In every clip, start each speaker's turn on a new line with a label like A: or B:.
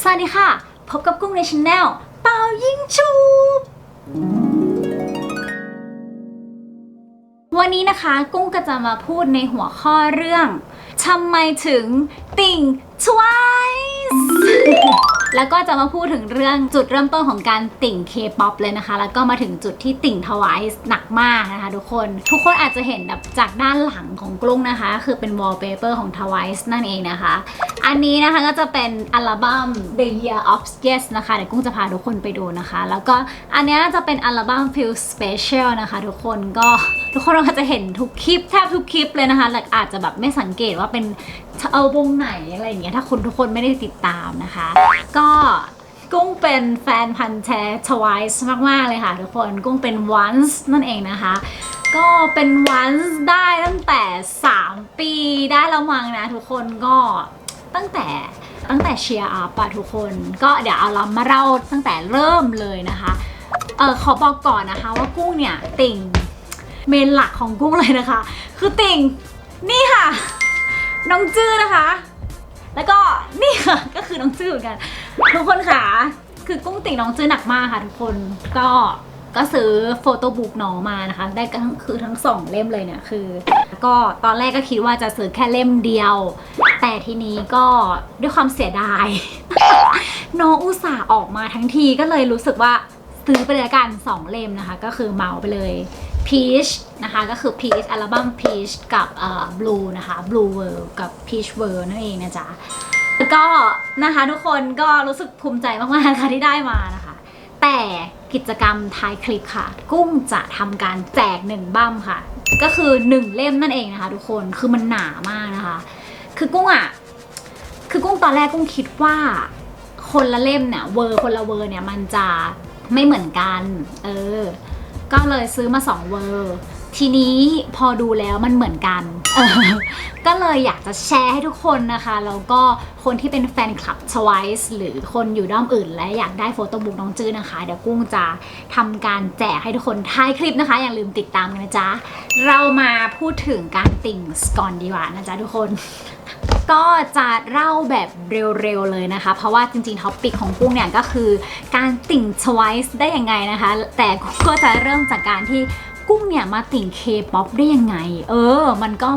A: สวัสดีค่ะ พบกับกุ้งในช anel เปายิงชูบวันนี้นะคะกุ้งก็จะมาพูดในหัวข้อเรื่องทำไมถึง ติ่ง twice แล้วก็จะมาพูดถึงเรื่องจุดเริ่มต้นของการติ่ง K-POP เลยนะคะ แล้วก็มาถึงจุดที่ติ่ง Twice หนักมากนะคะทุกคน ทุกคนอาจจะเห็นแบบจากด้านหลังของกลุ้งนะคะ คือเป็น wallpaper ของ Twice นั่นเองนะคะ อันนี้นะคะก็จะเป็นอัลบั้ม The Year of Yes นะคะ เดี๋ยวกุ้งจะพาทุกคนไปดูนะคะ แล้วก็อันนี้จะเป็นอัลบั้ม Feel Special นะคะทุกคนก็ทุกคนก็จะเห็นทุกคลิปแทบทุกคลิปเลยนะคะแต่อาจจะแบบไม่สังเกตว่าเป็น เอาวงไหนอะไรอย่างเงี้ยถ้าคุณทุกคนไม่ได้ติดตามนะคะ ก็กุ้งเป็นแฟนพันธ์แท้ Twice มาก ๆ เลยค่ะทุกคนกุ้งเป็น Once นั่นเองนะคะ ก็เป็น Once ได้ตั้งแต่ 3 ปีได้แล้วมั้งนะทุกคนก็ตั้งแต่ตั้งแต่เชียร์อัพอะทุกคนก็เดี๋ยวเอาเรามาเล่าตั้งแต่เริ่มเลยนะคะเออขอบอกก่อนนะคะว่ากุ้งเนี่ยติ่งเมนหลักของกุ้งเลยนะคะ คือติ่งนี่ค่ะ น้องจื้อนะคะ แล้วก็นี่ค่ะก็คือน้องจื้อเหมือนกัน ทุกคนค่ะ คือกุ้งติ่งน้องจื้อหนักมากค่ะทุกคนก็ก็ซื้อโฟโต้บุ๊กน้องมานะคะ ได้ทั้งคือทั้งสองเล่มเลยเนี่ยคือ ก็ตอนแรกก็คิดว่าจะซื้อแค่เล่มเดียว แต่ทีนี้ก็ด้วยความเสียดาย น้องอุตส่าห์ออกมาทั้งทีก็เลยรู้สึกว่าซื้อไปเลยกันสองเล่มนะคะ ก็คือเหมาไปเลย Peach นะคะก็คือ Peach อัลบั้ม Peach กับเอ่อ Blue นะคะ Blue World กับ Peach World นั่นเองนะจ๊ะแล้วก็นะคะทุกคนก็รู้สึกภูมิใจมากๆค่ะที่ได้มานะคะ แต่กิจกรรมท้ายคลิปค่ะ กุ้งจะทำการแจกหนึ่งบั้มค่ะ ก็คือหนึ่งเล่มนั่นเองนะคะ ทุกคนคือมันหนามากนะคะ คือกุ้งอะคือกุ้งตอนแรกกุ้งคิดว่าคนละเล่มเนี่ยเวอร์คนละเวอร์เนี่ยมันจะไม่เหมือนกัน เออ ก็เลยซื้อมาสองเวอร์ ทีนี้พอดูแล้วมันเหมือนกัน ก็เลยอยากจะแชร์ให้ทุกคนนะคะ แล้วก็คนที่เป็นแฟนคลับ Twice หรือคนอยู่ด้อมอื่น และอยากได้โฟโต้บุ๊กน้องจื้อนะคะ เดี๋ยวกุ้งจะทำการแจกให้ทุกคนท้ายคลิปนะคะ อย่าลืมติดตามกันนะจ๊ะ เรามาพูดถึงการติ่งก่อนดีกว่านะจ๊ะทุกคน ก็จะเล่าแบบเร็วๆเลยนะคะ เพราะว่าจริงๆท็อปปิกของกุ้งเนี่ยก็คือการติ่ง Twice ได้ยังไงนะคะ แต่ก็จะเริ่มจากการที่กุ้งเนี่ยมาติ่ง K-POP ได้ยังไง เออ มันก็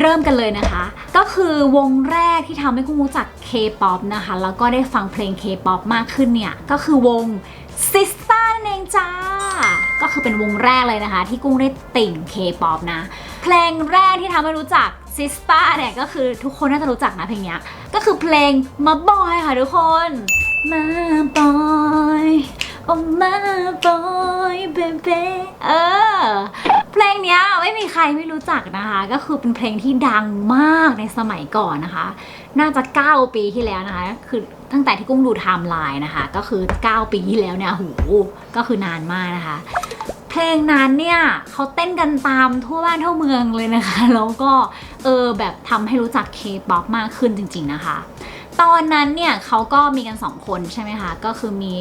A: เริ่มกันเลยนะคะ ก็คือวงแรกที่ทำให้กุ้งรู้จัก K-POP นะคะ แล้วก็ได้ฟังเพลง K-POP มากขึ้นเนี่ย ก็คือวง Sista นั่นเองจ้า ก็คือเป็นวงแรกเลยนะคะ ที่กุ้งได้ติ่ง K-POP นะ เพลงแรกที่ทำให้รู้จัก ซิสตาเนี่ยก็คือทุกคนน่าจะรู้จักนะเพลงเนี้ย ก็คือเพลงมาบอยค่ะทุกคนมาบอยโอ้มาบอยเบเบเออ เพลงเนี้ยไม่มีใครไม่รู้จักนะคะ ก็คือเป็นเพลงที่ดังมากในสมัยก่อนนะคะ น่าจะ 9 ปีที่แล้วนะคะ คือตั้งแต่ที่กุ้งดูไทม์ไลน์นะคะ ก็คือ 9 ปีที่แล้วเนี่ยโหก็คือนานมากนะคะ เพลงนั้นเนี่ยเขาเต้นกันตามทั่วบ้านทั่วเมืองเลยนะคะ แล้วก็เออแบบทำให้รู้จักเคป๊อปมากขึ้นจริงๆนะคะ ตอนนั้นเนี่ยเขาก็มีกันสองคนใช่ไหมคะ ก็คือมี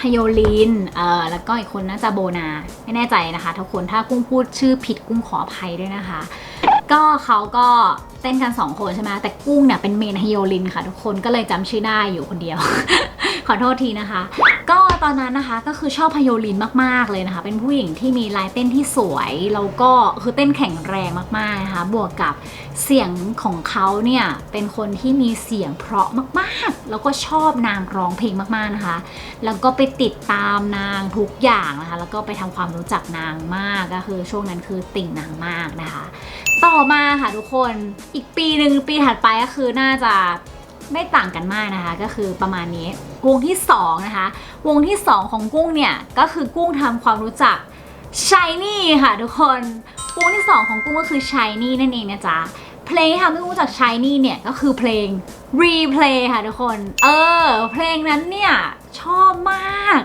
A: ฮยโยลินเอ่อแล้วก็อีกคนน่าจะโบนา ไม่แน่ใจนะคะ ทุกคนถ้ากุ้งพูดชื่อผิดกุ้งขออภัยด้วยนะคะ ก็เขาก็เต้นกันสองคนใช่ไหมแต่กุ้งเนี่ยเป็นเมนฮยโยลินค่ะ ทุกคนก็เลยจำชื่อได้อยู่คนเดียว ขอโทษทีนะคะ ก็ตอนนั้นนะคะก็คือชอบพโยลินมาก ๆ เลยนะคะ เป็นผู้หญิงที่มีลายเต้นที่สวย แล้วก็คือเต้นแข็งแรงมาก ๆ นะคะ บวกกับเสียงของเขาเนี่ย เป็นคนที่มีเสียงเพราะมาก ๆ แล้วก็ชอบนางร้องเพลงมาก ๆ นะคะ แล้วก็ไปติดตามนางทุกอย่างนะคะ แล้วก็ไปทำความรู้จักนางมาก ก็คือช่วงนั้นคือติ่งนางมากนะคะ ต่อมาค่ะทุกคน อีกปีหนึ่งปีถัดไปก็คือน่าจะ ไม่ต่างกันมากนะคะ ก็คือประมาณนี้วงที่2นะคะ วงที่ 2 ของกุ้งเนี่ย ก็คือกุ้งทำความรู้จักชายนี่ค่ะทุกคนวงที่ 2 ของกุ้งก็คือชายนี่นั่นเองนะจ๊ะเพลงที่ทำให้กุ้งรู้จักชายนี่เนี่ย ก็คือเพลง Replay ค่ะทุกคน เออ เพลงนั้นเนี่ย ชอบมาก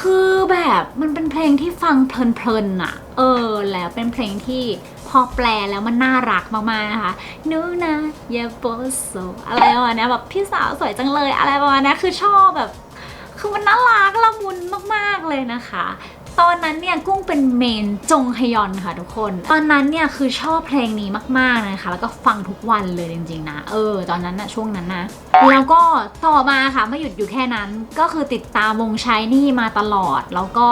A: คือแบบมันเป็นเพลงที่ฟังเพลินๆอะเออ แล้วเป็นเพลงที่พอแปลแล้วมันน่ารักมากๆนะคะนูนะเยโปโซอะไรประมาณนี้แบบพี่สาวสวยจังเลยอะไรประมาณนี้คือชอบแบบ คือมันน่ารักละมุนมากๆเลยนะคะ ตอนนั้นเนี่ยกุ้งเป็นเมนจงฮยอนค่ะทุกคน ตอนนั้นเนี่ยคือชอบเพลงนี้มากๆนะคะ แล้วก็ฟังทุกวันเลยจริงๆนะเออ ตอนนั้นนะช่วงนั้นนะแล้วก็ต่อมาค่ะไม่หยุดอยู่แค่นั้น ก็คือติดตามวงชายนี่มาตลอดแล้วก็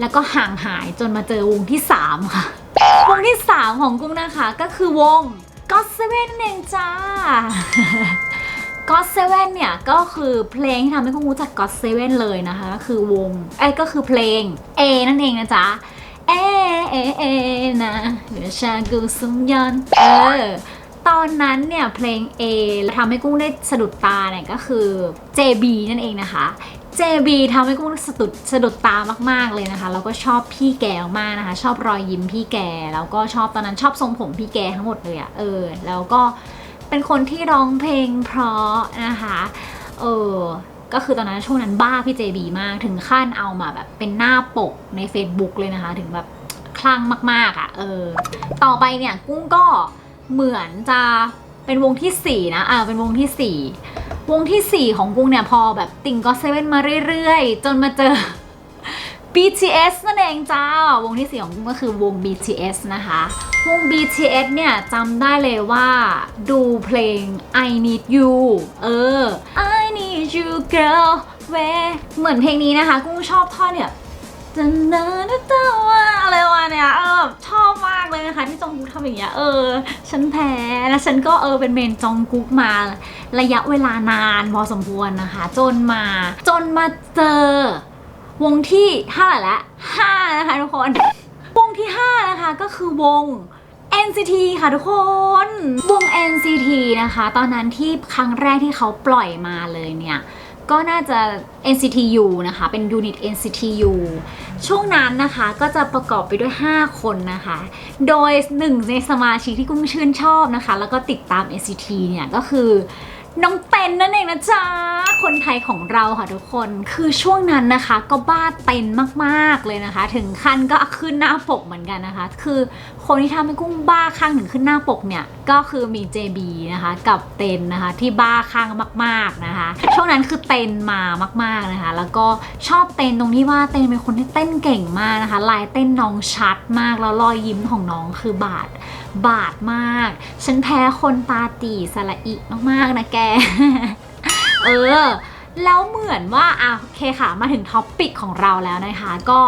A: แล้วก็ห่างหายจนมาเจอวงที่ 3 ค่ะ วงที่ 3 ของกุ้งนะคะก็คือวง God Seven นั่นเองจ้า God Seven เนี่ย ก็คือเพลงที่ทำให้กุ้งรู้จัก God Seven เลยนะคะก็คือวงไอ้ก็คือเพลง A นั่นเองนะจ๊ะ เอเอเอนะเดี๋ยวชากูซุมยอนเออตอนนั้นเนี่ยเพลง A ทำให้กุ้งได้สะดุดตาเนี่ยก็คือ JB นั่นเองนะคะ JB ทำให้กุ้งสะดุดสะดุดตามาก ๆเลยนะคะ แล้วก็ชอบพี่แกมากนะคะ ชอบรอยยิ้มพี่แก แล้วก็ชอบตอนนั้นชอบทรงผมพี่แกทั้งหมดเลยอะเออ แล้วก็ เป็นคนที่ร้องเพลงเพราะนะคะเออก็คือตอนนั้นช่วงนั้นบ้าพี่ JB มาก ถึงขั้นเอามาแบบเป็นหน้าปกใน Facebook เลยนะคะ ถึงแบบคลั่งมาก ๆอะ่ะเออต่อไปเนี่ยกุ้งก็เหมือนจะเป็นวงทีสี่4 นะอ่าเป็นวงทีสี่4 วงทีสี่ 4 ของกุ้งเนี่ยพอแบบติ่งก็เซเว่นมาเรื่อยๆ จนมาเจอ BTS นั่นเองจ้าวงที่สี่ของกุ้งก็คือวง BTS นะคะวง BTS เนี่ยจำได้เลยว่าดูเพลง I Need You เออ I Need You Girl Where เหมือนเพลงนี้นะคะกุ้งชอบท่อนเนี่ยจันนาดตาว่าอะไรวะเนี่ยเออชอบมากเลยนะคะที่จองกุ๊กทำอย่างเงี้ยเออ ฉันแพ้แล้วฉันก็เออเป็นเมนจองกุ๊กมา ระยะเวลานานพอสมควรนะคะ จนมาจนมาเจอ วงที่เท่าไหร่ละ5นะคะทุกคน วงที่5นะคะก็คือวง NCT ค่ะทุกคน วง NCT นะคะ ตอนนั้นที่ครั้งแรกที่เขาปล่อยมาเลยเนี่ย ก็น่าจะ NCTU นะคะ เป็นยูนิต NCTU ช่วงนั้นนะคะก็จะประกอบไปด้วย 5 คนนะคะ โดยหนึ่งในสมาชิกที่กุ้งชื่นชอบนะคะ แล้วก็ติดตาม NCT เนี่ยก็คือ น้องเต้นนั่นเองนะจ๊ะ คนไทยของเราค่ะทุกคน คือช่วงนั้นนะคะก็บ้าเต้นมากๆเลยนะคะ ถึงขั้นก็ขึ้นหน้าปกเหมือนกันนะคะ คือคนที่ทำให้กุ้งบ้าข้างถึงขึ้นหน้าปกเนี่ยก็คือมี JB นะคะ กับเต้นนะคะที่บ้าข้างมาก ๆนะคะ ช่วงนั้นคือเต้นมามากๆนะคะ แล้วก็ชอบเต้นตรงที่ว่าเต้นเป็นคนที่เต้นเก่งมากนะคะ ลายเต้นน้องชัดมากแล้วรอยยิ้มของน้องคือบาด บาดมาก ฉันแพ้คนตาตีสละอิมากๆนะแก เออ แล้วเหมือนว่าอะโอเคค่ะ มาถึงท็อปปิกของเราแล้วนะคะ ก็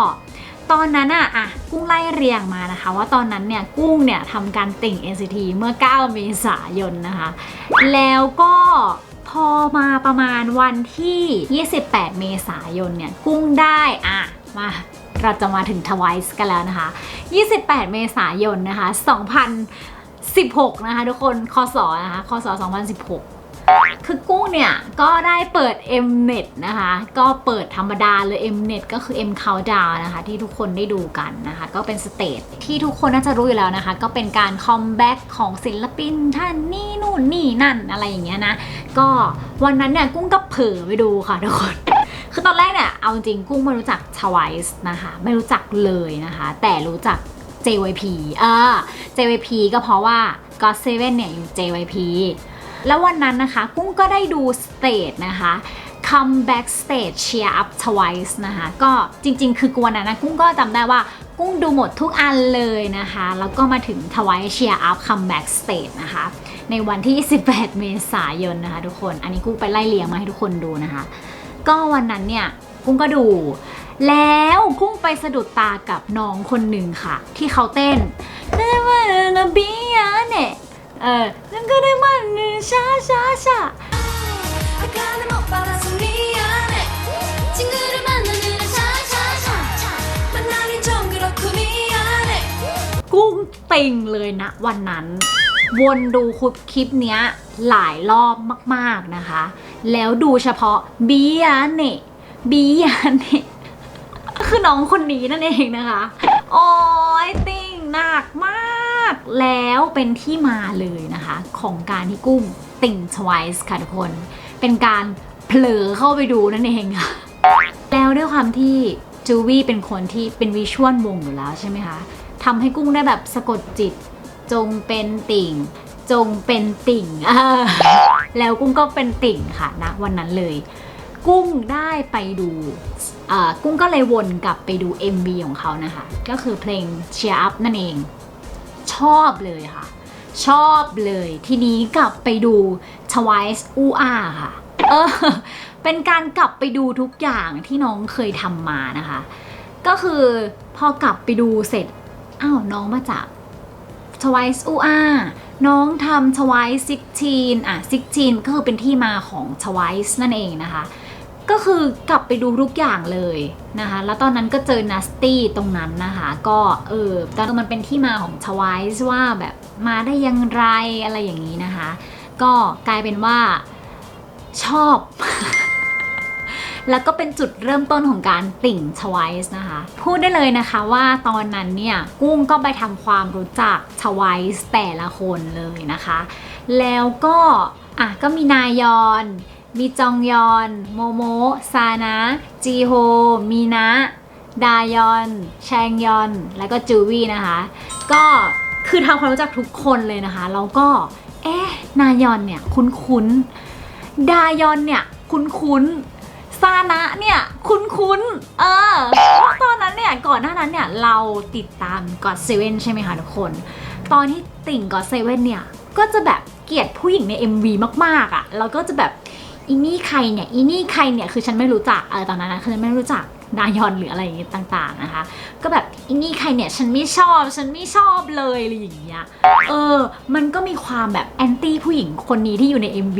A: ตอนนั้นอะอะกุ้งไล่เรียงมานะคะ ว่าตอนนั้นเนี่ยกุ้งเนี่ยทำการติ่ง NCT เมื่อ 9 เมษายนนะคะ แล้วก็พอมาประมาณวันที่ 28 เมษายนเนี่ยกุ้งได้อะมา เราจะมาถึง Twice กันแล้วนะคะ 28 เมษายนนะคะ 2016 นะคะทุกคนคศนะคะคศ 2016คือกุ้งเนี่ย ก็ได้เปิด Mnet นะคะ ก็เปิดธรรมดาเลย Mnet ก็คือ M Countdown นะคะ ที่ทุกคนได้ดูกันนะคะ ก็เป็นสเตจที่ทุกคนน่าจะรู้อยู่แล้วนะคะ ก็เป็นการคัมแบ็กของศิลปินท่านนี่นู่นนี่นั่นอะไรอย่างเงี้ยนะ ก็วันนั้นเนี่ยกุ้งก็เผลอไปดูค่ะทุกคน คือตอนแรกเนี่ยเอาจริงกุ้งไม่รู้จัก Twice นะคะ ไม่รู้จักเลยนะคะ แต่รู้จัก JYP เออ JYP ก็เพราะว่า God7 เนี่ยอยู่ JYP แล้ววันนั้นนะคะ กุ้งก็ได้ดูสเตจนะคะ come back stage cheer up twice นะคะ ก็จริงๆ คือกวนนั้นนะกุ้งก็จำได้ว่ากุ้งดูหมดทุกอันเลยนะคะ แล้วก็มาถึง twice cheer up come back stage นะคะ ในวันที่ 18 เมษายนนะคะทุกคน อันนี้กุ้งไปไล่เลียงมาให้ทุกคนดูนะคะ ก็วันนั้นเนี่ยกุ้งก็ดู แล้วกุ้งไปสะดุดตากับน้องคนหนึ่งค่ะ ที่เขาเต้นนั่นมันบียาเนี่ยเออนั่นก็ได้มันชาชาชากุ้งติงเลยนะวันนั้น วนดูคลิปเนี้ยหลายรอบมากๆนะคะ แล้วดูเฉพาะบิยาเน่บิยาเน่คือน้องคนนี้นั่นเองนะคะ โอ้ยติงหนักมาก แล้วเป็นที่มาเลยนะคะ ของการที่กุ้งติ่ง twice ค่ะทุกคน เป็นการเผลอเข้าไปดูนั่นเองค่ะ แล้วด้วยความที่จูวี่เป็นคนที่เป็นวิชวลวงอยู่แล้วใช่ไหมคะทำให้กุ้งได้แบบสะกดจิต จงเป็นติ่ง จงเป็นติ่ง แล้วกุ้งก็เป็นติ่งค่ะนะวันนั้นเลย กุ้งได้ไปดูกุ้งก็เลยวนกลับไปดู MV ของเขานะคะ ก็คือเพลง Cheer Up นั่นเอง ชอบเลยค่ะ ชอบเลยทีนี้กลับไปดู Twice อูอาค่ะ เออ เป็นการกลับไปดูทุกอย่างที่น้องเคยทำมานะคะ ก็คือพอกลับไปดูเสร็จ อ้าวน้องมาจาก Twice อูอาน้องทำ Twice 16อะ16ก็คือเป็นที่มาของ Twice นั่นเองนะคะ ก็คือกลับไปดูทุกอย่างเลยนะคะ แล้วตอนนั้นก็เจอ Nasty ตรงนั้นนะคะ ก็เออตอนนั้นมันเป็นที่มาของ Twice ว่าแบบมาได้ยังไรอะไรอย่างนี้นะคะ ก็กลายเป็นว่าชอบ แล้วก็เป็นจุดเริ่มต้นของการติ่ง Twice นะคะ พูดได้เลยนะคะว่าตอนนั้นเนี่ยกุ้งก็ไปทำความรู้จัก Twice แต่ละคนเลยนะคะ แล้วก็อะก็มีนายอนมีจองยอน โมโม ซานะ จีโฮ มีนะ ดายอน แชงยอน แล้วก็จูวี่นะคะ ก็คือทำความรู้จักทุกคนเลยนะคะ แล้วก็ เอ๊ะ นายอนเนี่ย คุ้นๆดายอนเนี่ย คุ้นๆ ซานะเนี่ยคุ้นๆเออเพราะตอนนั้นเนี่ยก่อนหน้านั้นเนี่ยเราติดตามกอดเซเว่นใช่ไหมคะทุกคน ตอนที่ติ่งกอดเซเว่นเนี่ยก็จะแบบเกลียดผู้หญิงใน MV มากๆอะ่ะแล้วก็จะแบบอีนี่ใครเนี่ยอีนี่ใครเนี่ยคือฉันไม่รู้จักเออตอนนั้นนะคือฉันไม่รู้จักนายอนหรืออะไรอย่างเงี้ยต่าง ๆนะคะ ก็แบบอีนี่ใครเนี่ยฉันไม่ชอบฉันไม่ชอบเลยอะไรอย่างเงี้ยเออ มันก็มีความแบบแอนตี้ผู้หญิงคนนี้ที่อยู่ใน MV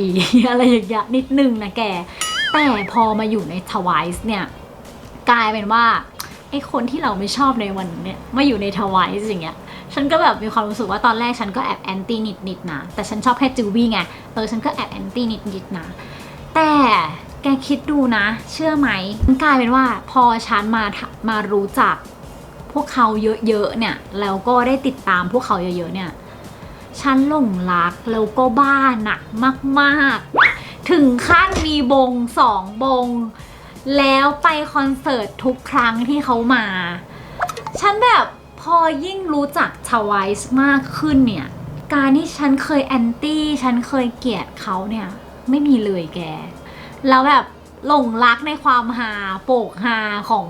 A: อะไรอย่างเงี้ยนิดนึงนะแก แต่พอมาอยู่ใน Twice เนี่ยกลายเป็นว่าไอคนที่เราไม่ชอบในวันเนี่ยมาอยู่ใน Twice อย่างเงี้ยฉันก็แบบมีความรู้สึกว่าตอนแรกฉันก็แอบแอนตี้นิดๆนะแต่ฉันชอบแค่จูวี่ไงเออฉันก็แอบแอนตี้นิดๆนะแต่แกคิดดูนะ เชื่อไหมมันกลายเป็นว่าพอฉันมาทมารู้จักพวกเขาเยอะๆเนี่ยแล้วก็ได้ติดตามพวกเขาเยอะๆเนี่ยฉันหลงรักแล้วก็บ้าหนักมาก ๆ ถึงขั้นมีบงสองบง แล้วไปคอนเสิร์ตทุกครั้งที่เขามา ฉันแบบพอยิ่งรู้จักทวายส์มากขึ้นเนี่ย การที่ฉันเคยแอนตี้ ฉันเคยเกลียดเขาเนี่ย ไม่มีเลยแก แล้วแบบหลงรักในความฮาโปกฮาของ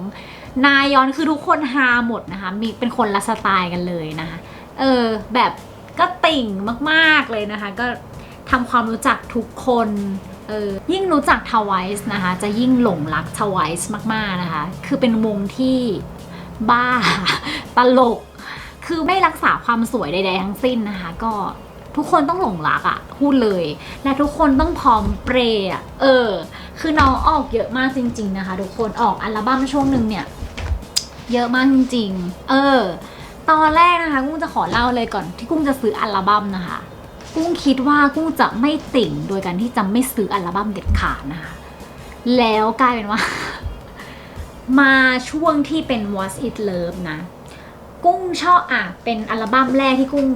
A: นายอนคือทุกคนฮาหมดนะคะ มีเป็นคนละสไตล์กันเลยนะคะ เออแบบก็ติ่งมาก ๆ เลยนะคะ ก็ ทำความรู้จักทุกคนเออยิ่งรู้จักทวายส์นะคะ จะยิ่งหลงรักทวายส์มาก ๆ นะคะ คือเป็นวงที่บ้า ตลก คือไม่รักษาความสวยใด ๆ ทั้งสิ้นนะคะ ก็ทุกคนต้องหลงรักอะ่ะพูดเลย และทุกคนต้องพร้อมเปรย์อะเออ คือน้องออกเยอะมากจริง ๆ นะคะ ทุกคนออกอัลบั้มช่วงหนึ่งเนี่ย เยอะมากจริง ๆ เออ ตอนแรกนะคะกุ้งจะขอเล่าเลยก่อนที่กุ้งจะซื้ออัลบั้มนะคะ กุ้งคิดว่ากุ้งจะไม่ติ่งโดยการที่จะไม่ซื้ออัลบั้มเด็ดขาดนะคะแล้วกลายเป็นว่า มาช่วงที่เป็น What's It Love นะ กุ้งชอบอะเป็นอัลบั้มแรกที่กุ้ง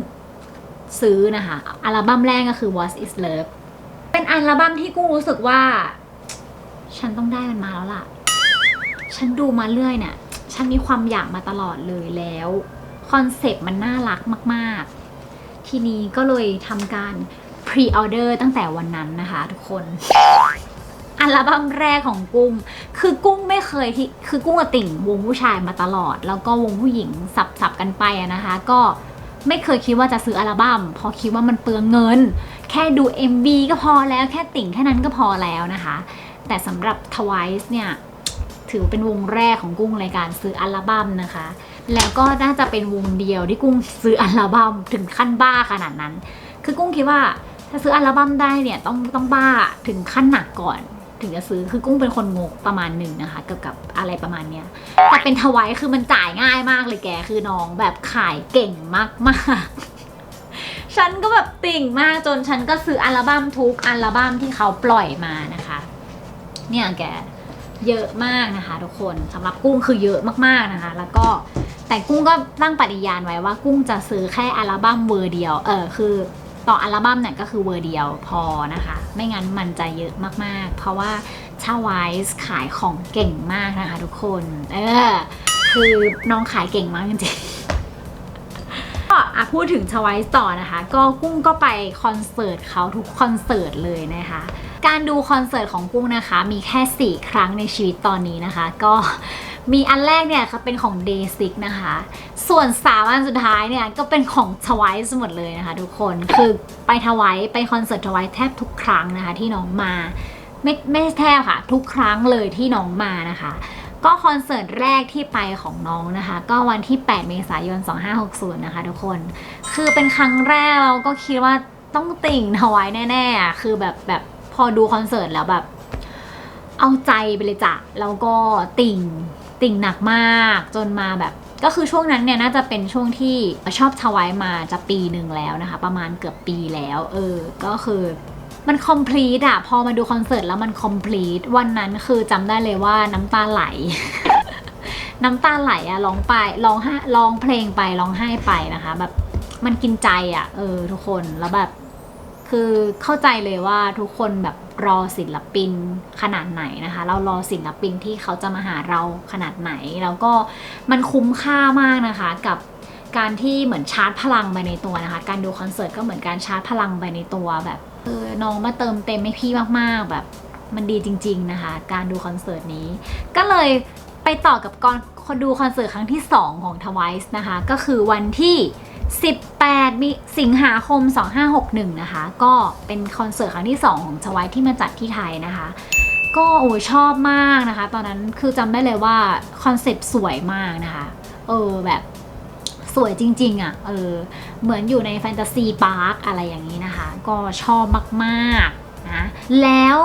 A: ซื้อนะคะ อัลบั้มแรกก็คือ What's It Love เป็นอัลบั้มที่กุ้งรู้สึกว่า ฉันต้องได้มันมาแล้วล่ะ ฉันดูมาเรื่อยเนี่ย ฉันมีความอยากมาตลอดเลยแล้ว คอนเซปต์มันน่ารักมาก ๆ ทีนี้ก็เลยทำการพรีออเดอร์ตั้งแต่วันนั้นนะคะทุกคน อัลบั้มแรกของกุ้ง คือกุ้งไม่เคยที่คือกุ้งอะติ่งวงผู้ชายมาตลอด แล้วก็วงผู้หญิงสับสับกันไปอะนะคะ ก็ไม่เคยคิดว่าจะซื้ออัลบั้มพราะคิดว่ามันเปลืองเงิน แค่ดู MV ก็พอแล้วแค่ติ่งแค่นั้นก็พอแล้วนะคะ แต่สำหรับ Twice เนี่ย ถือเป็นวงแรกของกุ้งในการซื้ออัลบั้มนะคะ แล้วก็น่าจะเป็นวงเดียวที่กุ้งซื้ออัลบั้มถึงขั้นบ้าขนาดนั้น คือกุ้งคิดว่าถ้าซื้ออัลบั้มได้เนี่ยต้องต้องบ้าถึงขั้นหนักก่อน ถึงจะซื้อคือกุ้งเป็นคนงกประมาณหนึ่งนะคะเกี่ยวกับอะไรประมาณเนี้ยแต่เป็นทวายคือมันจ่ายง่ายมากเลยแกคือน้องแบบขายเก่งมากมากๆฉันก็แบบติ่งมากจนฉันก็ซื้ออัลบั้มทุกอัลบั้มที่เขาปล่อยมานะคะ เนี่ยแกเยอะมากนะคะ ทุกคนสำหรับกุ้งคือเยอะมากๆนะคะ แล้วก็ แต่กุ้งก็ตั้งปฏิญาณไว้ว่ากุ้งจะซื้อแค่อัลบั้มเวอร์เดียว เออคือต่ออัลบั้มเนี่ยก็คือเวอร์เดียวพอนะคะ ไม่งั้นมันจะเยอะมากๆ เพราะว่าชาไวส์ขายของเก่งมากนะคะทุกคน เออ คือน้องขายเก่งมากจริงๆ ก็อะพูดถึงชวายต่อนะคะ ก็กุ้งก็ไปคอนเสิร์ตเขาทุกคอนเสิร์ตเลยนะคะการดูคอนเสิร์ตของกุ้งนะคะ มีแค่ 4 ครั้งในชีวิตตอนนี้นะคะ ก็ มีอันแรกเนี่ยค่ะเป็นของ Day 6นะคะ ส่วน3อันสุดท้ายเนี่ยก็เป็นของ Twice หมดเลยนะคะทุกคน คือไปทวายไปคอนเสิร์ตทวายแทบทุกครั้งนะคะที่น้องมา ไม่ไม่แทบค่ะ ทุกครั้งเลยที่น้องมานะคะก็คอนเสิร์ตแรกที่ไปของน้องนะคะ ก็วันที่ 8 เมษายน 2560 นะคะทุกคน คือเป็นครั้งแรกเราก็คิดว่าต้องติ่งทวายแน่ๆอะคือแบบแบบพอดูคอนเสิร์ตแล้วแบบ เอาใจไปเลยจ้ะแล้วก็ติ่ง ติ่งหนักมากจนมาแบบ ก็คือช่วงนั้นเนี่ยน่าจะเป็นช่วงที่ชอบทวายมาจะปีหนึ่งแล้วนะคะ ประมาณเกือบปีแล้ว เออ ก็คือมันคอมพลีทอะพอมาดูคอนเสิร์ตแล้วมันคอมพลีทวันนั้นคือจำได้เลยว่าน้ำตาไหล น้ำตาไหลอะร้องไปร้องห้ร้องเพลงไปร้องไห้ไปนะคะ แบบมันกินใจอะเออ ทุกคนแล้วแบบ คือเข้าใจเลยว่าทุกคนแบบรอศิลปินขนาดไหนนะคะ เรารอศิลปินที่เขาจะมาหาเราขนาดไหน แล้วก็มันคุ้มค่ามากนะคะกับการที่เหมือนชาร์จพลังไปในตัวนะคะ การดูคอนเสิร์ตก็เหมือนการชาร์จพลังไปในตัวแบบเออน้องมาเติมเต็มให้พี่มากๆแบบมันดีจริง ๆนะคะ การดูคอนเสิร์ตนี้ ก็เลยไปต่อกับกอนดูคอนเสิร์ตครั้งที่ 2 ของ Twice นะคะ ก็คือวันที่ 18มิสิงหาคม 2561 นะคะ ก็เป็นคอนเสิร์ตครั้งที่ 2 ของชวายที่มาจัดที่ไทยนะคะ ก็โอ้ชอบมากนะคะ ตอนนั้นคือจำได้เลยว่าคอนเซ็ปต์สวยมากนะคะ เออแบบสวยจริงๆอะ่ะ เออ เหมือนอยู่ในแฟนตาซีพาร์คอะไรอย่างนี้นะคะ ก็ชอบมากๆ นะแล้ว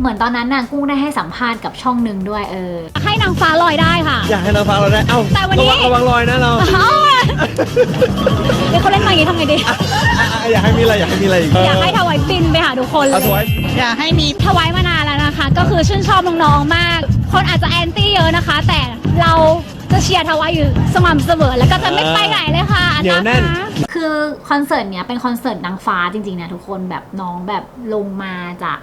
A: เหมือนตอนนั้นน่ะกุ้งได้ให้สัมภาษณ์กับช่องหนึ่งด้วยเออ ให้นางฟ้าลอยได้ค่ะ
B: อยากให้เราฟังเราได้ เอ้า
A: แต่วันนี้
B: ระวังระวังรอยนะเรา
A: เอาอะเดี๋ยวเขาเล่นมาอย่างนี้ทำไงดี
B: อะอยากให้มีอะไรอยากให้มีอะไรอีก
A: อยากให้ทวายบินไปหาทุกคนเล
B: เอาถวาย
A: ย
C: อยากให้มี
A: ทวายมานานแล้วนะคะ ก็คือชื่นชอบน้องๆมาก คนอาจจะแอนตี้เยอะนะคะ แต่เราจะเชียร์ทวายอยู่สม่ำเสมอแล้วก็จะไม่ไปไหน เลยค่ะ
B: เหนียวแน่นะ
A: คะคือคอนเสิร์ตเนี้ยเป็นคอนเสิร์ตนางฟ้าจริงๆนะทุกคนแบบน้องแบบลงมาจาก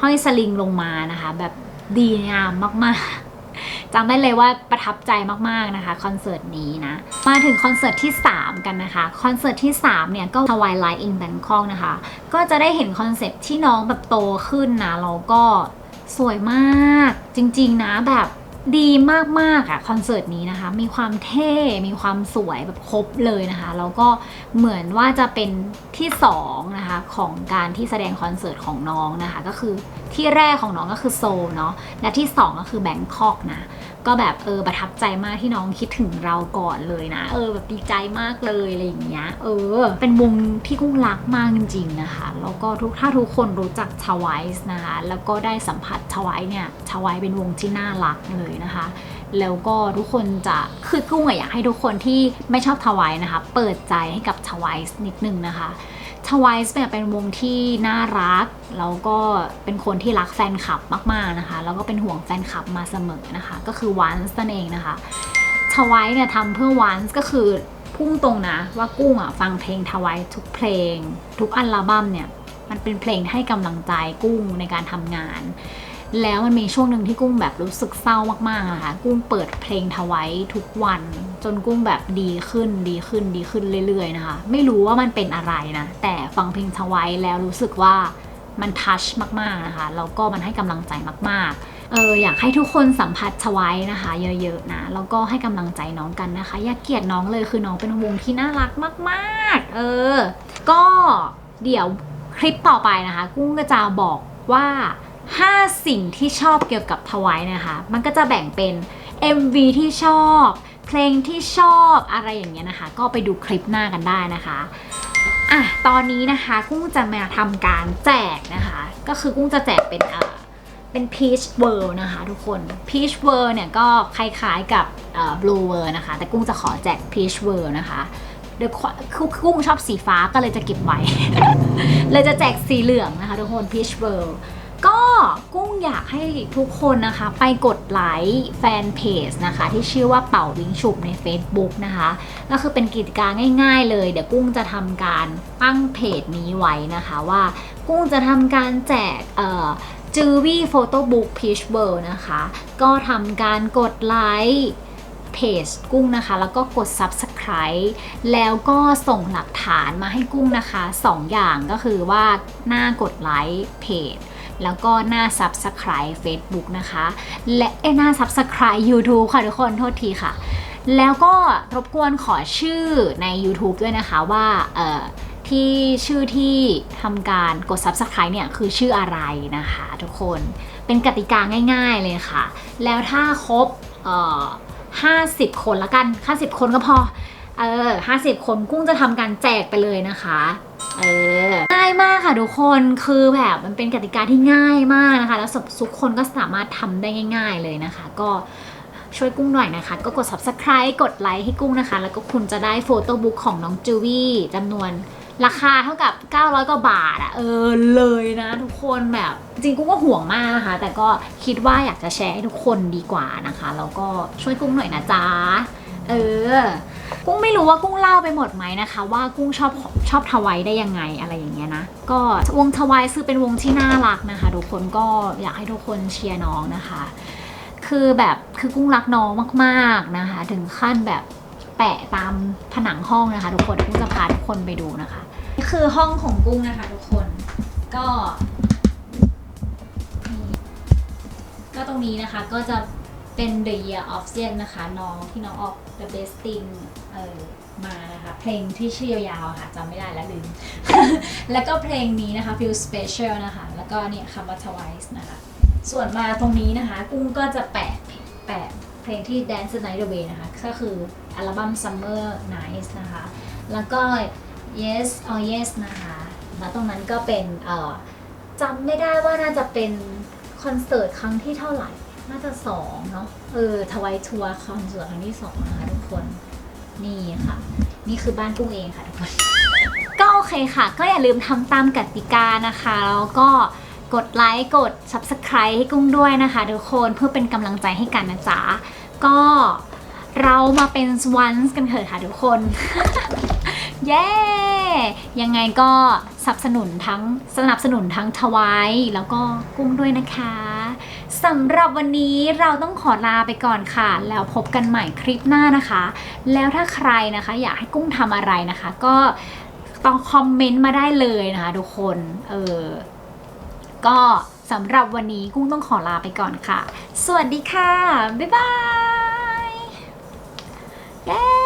A: ห้อยสลิงลงมานะคะ แบบดีงามมากๆจำได้เลยว่าประทับใจมากๆนะคะคอนเสิร์ตนี้นะ มาถึงคอนเสิร์ตที่ 3 กันนะคะ คอนเสิร์ตที่ 3 เนี่ย ก็ Twilight in Bangkok นะคะ ก็จะได้เห็นคอนเซ็ปต์ที่น้องแบบโตขึ้นนะแล้วก็สวยมากจริงๆนะแบบ ดีมากๆอะคอนเสิร์ตนี้นะคะ มีความเท่ มีความสวยแบบครบเลยนะคะ แล้วก็เหมือนว่าจะเป็นที่2นะคะของการที่แสดงคอนเสิร์ตของน้องนะคะ ก็คือที่แรกของน้องก็คือโซลเนาะและที่ 2 ก็คือแบงคอกนะ ก็แบบเออประทับใจมากที่น้องคิดถึงเราก่อนเลยนะ เออแบบดีใจมากเลยอะไรอย่างเงี้ย เออ เป็นวงที่กุ้งรักมากจริงๆนะคะ แล้วก็ทุกถ้าทุกคนรู้จักทวายส์นะคะ แล้วก็ได้สัมผัสทวายเนี่ยทวายเป็นวงที่น่ารักเลยนะคะ แล้วก็ทุกคนจะคือกุ้งอยากให้ทุกคนที่ไม่ชอบทวายนะคะ เปิดใจให้กับทวายส์นิดนึงนะคะ ทวายส์เนี่ยเป็นวงที่น่ารัก แล้วก็เป็นคนที่รักแฟนคลับมากๆนะคะ แล้วก็เป็นห่วงแฟนคลับมาเสมอนะคะ ก็คือวันส์นั่นเองนะคะทวายเนี่ยทำเพื่อวันส์ก็คือพุ่งตรงนะว่ากุ้งอะฟังเพลงทวายทุกเพลง ทุกอัลบั้มเนี่ยมันเป็นเพลงให้กำลังใจกุ้งในการทำงาน แล้วมันมีช่วงหนึ่งที่กุ้งแบบรู้สึกเศร้ามากๆนะคะกุ้งเปิดเพลงทวายทุกวัน จนกุ้งแบบดีขึ้นดีขึ้นดีขึ้นเรื่อยๆนะคะ ไม่รู้ว่ามันเป็นอะไรนะ แต่ฟังเพลงทวายแล้วรู้สึกว่ามันทัชมากๆนะคะแล้วก็มันให้กำลังใจมากๆเอออยากให้ทุกคนสัมผัสทวายนะคะ เยอะๆนะแล้วก็ให้กำลังใจน้องกันนะคะ อย่าเกลียดน้องเลยคือน้องเป็นวงที่น่ารักมากๆ เออ ก็เดี๋ยวคลิปต่อไปนะคะ กุ้งก็จะบอกว่า 5 สิ่งที่ชอบเกี่ยวกับทวายนะคะ มันก็จะแบ่งเป็น MV ที่ชอบ เพลงที่ชอบอะไรอย่างเงี้ยนะคะ ก็ไปดูคลิปหน้ากันได้นะคะอะตอนนี้นะคะกุ้งจะมาทำการแจกนะคะ ก็คือกุ้งจะแจกเป็นเอ่อเป็น Peach World นะคะทุกคน Peach World เนี่ยก็คล้ายๆกับเอ่อ Blue World นะคะ แต่กุ้งจะขอแจก Peach World นะคะเดี๋ยวคือกุ้งชอบสีฟ้าก็เลยจะเก็บไว้ เลยจะแจกสีเหลืองนะคะทุกคน Peach World ก็กุ้งอยากให้ทุกคนนะคะ ไปกดไลค์แฟนเพจนะคะ ที่ชื่อว่าเป่าวิงฉุบใน Facebook นะคะ ก็คือเป็นกิจการง่าย ๆ เลย เดี๋ยวกุ้งจะทำการตั้งเพจนี้ไว้นะคะว่ากุ้งจะทำการแจกเอ่อจูวี่โฟโต้บุ๊กพีชเวิร์นะคะ ก็ทำการกดไลค์เพจกุ้งนะคะ แล้วก็กด Subscribe แล้วก็ส่งหลักฐานมาให้กุ้งนะคะ 2 อย่างก็คือว่าหน้ากดไลค์เพจ แล้วก็หน้า Subscribe Facebook นะคะ และเอ้ยหน้า Subscribe YouTube ค่ะทุกคนโทษทีค่ะ แล้วก็รบกวนขอชื่อใน YouTube ด้วยนะคะว่าเอ่อที่ชื่อที่ทำการกด Subscribe เนี่ยคือชื่ออะไรนะคะทุกคนเป็นกติกาง่าย ๆเลยค่ะ แล้วถ้าครบเอ่อ50 คนละกัน 50 คนก็พอ เออ50 คนกุ้งจะทำการแจกไปเลยนะคะ เออายมากค่ะทุกคนคือแบบมันเป็นกติกาที่ง่ายมากนะคะ แล้วทุกคนก็สามารถทำได้ง่าย ๆเลยนะคะ ก็ช่วยกุ้งหน่อยนะคะ ก็กด subscribe กดไลค์ให้กุ้งนะคะ แล้วก็คุณจะได้โฟโต้บุ๊กของน้องจูวี่จำนวนราคาเท่ากับ 900 กว่าบาทอะเออเลยนะทุกคนแบบจริงกุ้งก็ห่วงมากนะคะ แต่ก็คิดว่าอยากจะแชร์ให้ทุกคนดีกว่านะคะ แล้วก็ช่วยกุ้งหน่อยนะจ๊ะเออ กุ้งไม่รู้ว่ากุ้งเล่าไปหมดไหมนะคะ ว่ากุ้งชอบชอบทวายได้ยังไงอะไรอย่างเงี้ยนะ ก็วงทวายคือเป็นวงที่น่ารักนะคะ ทุกคนก็อยากให้ทุกคนเชียร์น้องนะคะ คือแบบคือกุ้งรักน้องมากๆนะคะ ถึงขั้นแบบแปะตามผนังห้องนะคะ ทุกคนกุ้งจะพาทุกคนไปดูนะคะนี่คือห้องของกุ้งนะคะ ทุกคนก็มีก็ตรงนี้นะคะก็จะ เป็น The Year of Zen นะคะ น้องที่น้องออก The Best Thing เออมานะคะ เพลงที่ชื่อยาวๆค่ะจำไม่ได้แล้วลืม แล้วก็เพลงนี้นะคะ Feel Special นะคะ แล้วก็เนี่ยคำว่า Twice นะคะ ส่วนมาตรงนี้นะคะ กุ้งก็จะแปะแปะเพลงที่ Dance Night Away นะคะ ก็คืออัลบั้ม Summer Nights นะคะ แล้วก็ Yes or Yes นะคะแล้วตรงนั้นก็เป็นจำไม่ได้ว่าน่าจะเป็นคอนเสิร์ตครั้งที่เท่าไหร่ น่าจะสองเนาะเออทวายทัวร์คอนเสิร์ตครั้งที่สองนะคะทุกคนนี่ค่ะ นี่คือบ้านกุ้งเองค่ะทุกคนก็โอเคค่ะ ก็อย่าลืมทำตามกติกานะคะ แล้วก็กดไลค์กด Subscribe ให้กุ้งด้วยนะคะทุกคนเพื่อเป็นกำลังใจให้กันนะจ๊ะ ก็เรามาเป็นสวันส์กันเถอะค่ะทุกคน เย้ ยังไงก็สนับสนุนทั้งสนับสนุนทั้งทวายแล้วก็กุ้งด้วยนะคะ สำหรับวันนี้เราต้องขอลาไปก่อนค่ะ แล้วพบกันใหม่คลิปหน้านะคะ แล้วถ้าใครนะคะ อยากให้กุ้งทำอะไรนะคะ ก็ต้องคอมเมนต์มาได้เลยนะคะทุกคนเออก็สำหรับวันนี้กุ้งต้องขอลาไปก่อนค่ะ สวัสดีค่ะ บ๊ายบายเย้